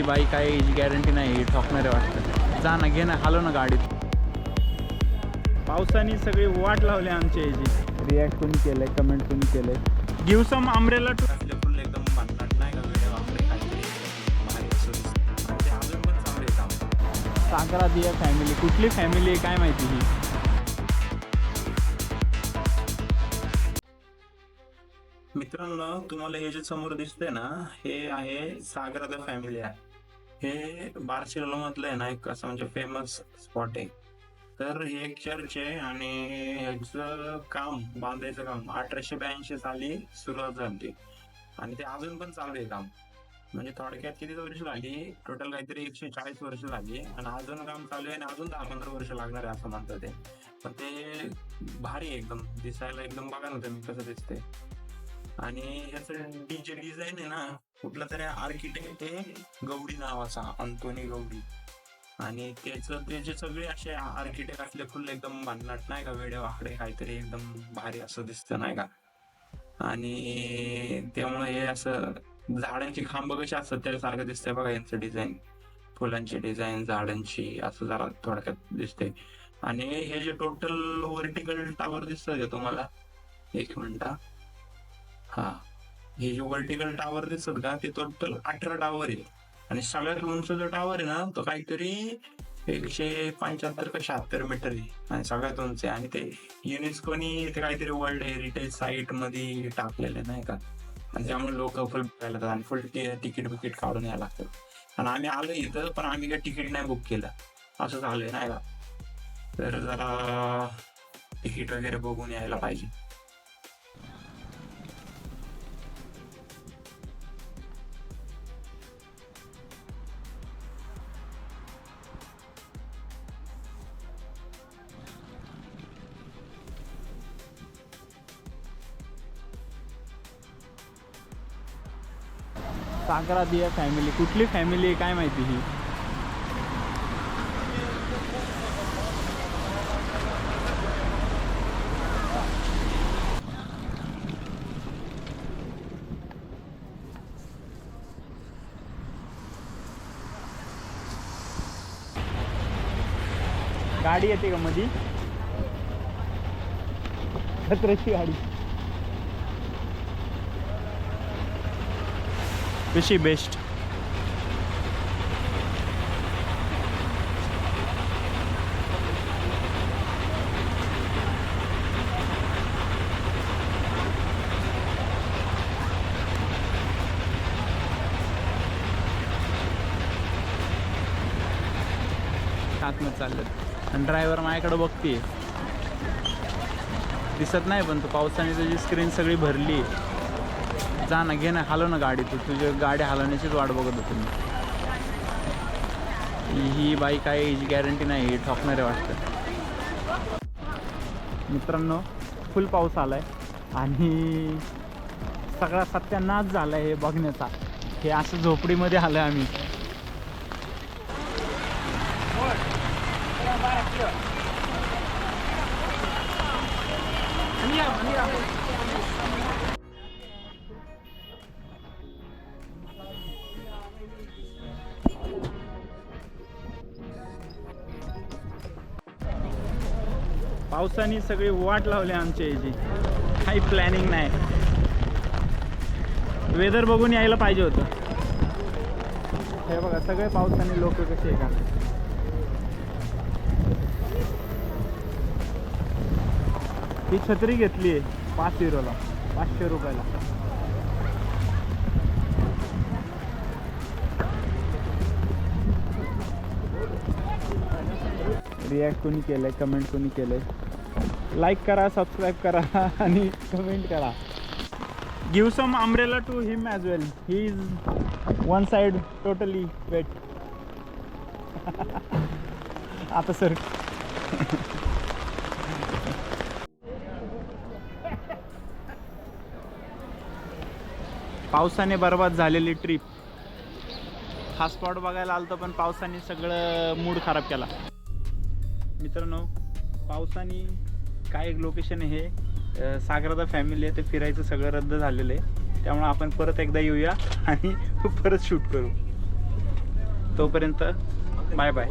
ही बाई काय याची गॅरंटी नाही ही ठोकणारे वाटतं. जा ना घे ना हालो ना गाडीत. पावसाने सगळी वाट लावली आमच्या याची. रिॲक्ट कोणी केलंय कमेंट कोणी केलंय? गिव सम आमरेला टू फुल एकदम भन्नाट नाही का दिसतं. अजून पण चांगले सागरा दिया फॅमिली कुठली फॅमिली आहे काय माहिती ही? मित्रांनो तुम्हाला हे जे समोर दिसतंय ना हे आहे सागरा द फॅमिली आहे. हे बार्सिलोना मधलं आहे ना एक असं म्हणजे फेमस स्पॉट आहे. तर हे एक चर्च आहे आणि ह्याचं काम बांधायचं काम अठराशे ब्याऐंशी साली सुरुवात झाली. आणि ते अजून पण चालू आहे काम. म्हणजे थोडक्यात किती वर्ष लागली टोटल काहीतरी एकशे चाळीस वर्ष लागली आणि अजून काम चालू आहे आणि अजून दहा पंधरा वर्ष लागणार आहे असं म्हणतात ते. पण ते भारी आहे एकदम. दिसायला एकदम बघा ना तुम्ही कसं दिसते आणि याचं जे डिझाईन आहे ना कुठला तरी आर्किटेक्ट आहे गौडी नावाचा अंतोनी गवडी आणि त्याचं ते जे सगळे असे आर्किटेक्ट असले फुल एकदम भन्नाट नाही का वेडे वाकडे काहीतरी एकदम भारी असं दिसतं नाही का? आणि त्यामुळे हे असं झाडांची खांब कशी असतात त्यासारखं दिसतंय बघा यांचं डिझाईन फुलांची डिझाईन झाडांची असं जरा थोडक्यात दिसते आणि हे जे टोटल व्हर्टिकल टावर दिसतं तुम्हाला? एक मिनिट हा. हे जे व्हर्टिकल टावर दिसत का ते टोटल अठरा टावर आहे. आणि सगळ्यात उंच जो टावर आहे ना तो काहीतरी एकशे पंच्याहत्तर का शहात्तर मीटर आहे. आणि सगळ्यात उंच आहे. आणि ते युनेस्कोनी ते काहीतरी वर्ल्ड हेरिटेज साईटमध्ये टाकलेले नाही का? आणि त्यामुळे लोक फुल बघायला जातात आणि फुल तिकीट बिकीट काढून यायला लागतं आणि आम्ही आलो इथं पण आम्ही काही तिकीट नाही बुक केलं. असं झालंय नाही का? तर जरा तिकीट वगैरे बघून यायला पाहिजे. सागरा दिया फॅमिली कुठली फॅमिली आहे काय माहिती ही? गाडी येते का मधी? खतऱ्याची गाडी. कशी बेस्ट आतमध्ये चाललं. आणि ड्रायव्हर माझ्याकडे बघते दिसत नाही पण तो पावसाने त्याची स्क्रीन सगळी भरली. जा ना घे ना ना गाडी तू. तुझी गाडी हलवण्याचीच वाट बघत होतो मी. ही बाई काय हिची गॅरंटी नाही ही ठोकणारे वाटतं. मित्रांनो फुल पाऊस आलाय आणि सगळा सत्यानाश झालाय हे बघण्याचा. हे असं झोपडीमध्ये आलं आम्ही. पावसाने सगळी वाट लावली आमच्या याची. काही प्लॅनिंग नाही. वेदर बघून यायला पाहिजे होतं. हे बघा सगळे पावसाने लोक कसे आहे का ही छत्री घेतली आहे पाच युरोला पाचशे रुपयाला. रिॲक्ट कोणी आहे कमेंट कोणी आहे लाईक करा सबस्क्राईब करा आणि कमेंट करा. Give some umbrella to him as well he is one side totally wet आता सर पावसाने बर्बाद झालेली ट्रिप हा स्पॉट बघायला आलतो पण पावसाने सगळं मूड खराब केला. मित्रांनो पावसाने काय एक लोकेशन आहे हे सागराचा फॅमिली आहे ते फिरायचं सगळं रद्द झालेलं आहे. त्यामुळे आपण परत एकदा येऊया आणि परत शूट करू. तोपर्यंत बाय बाय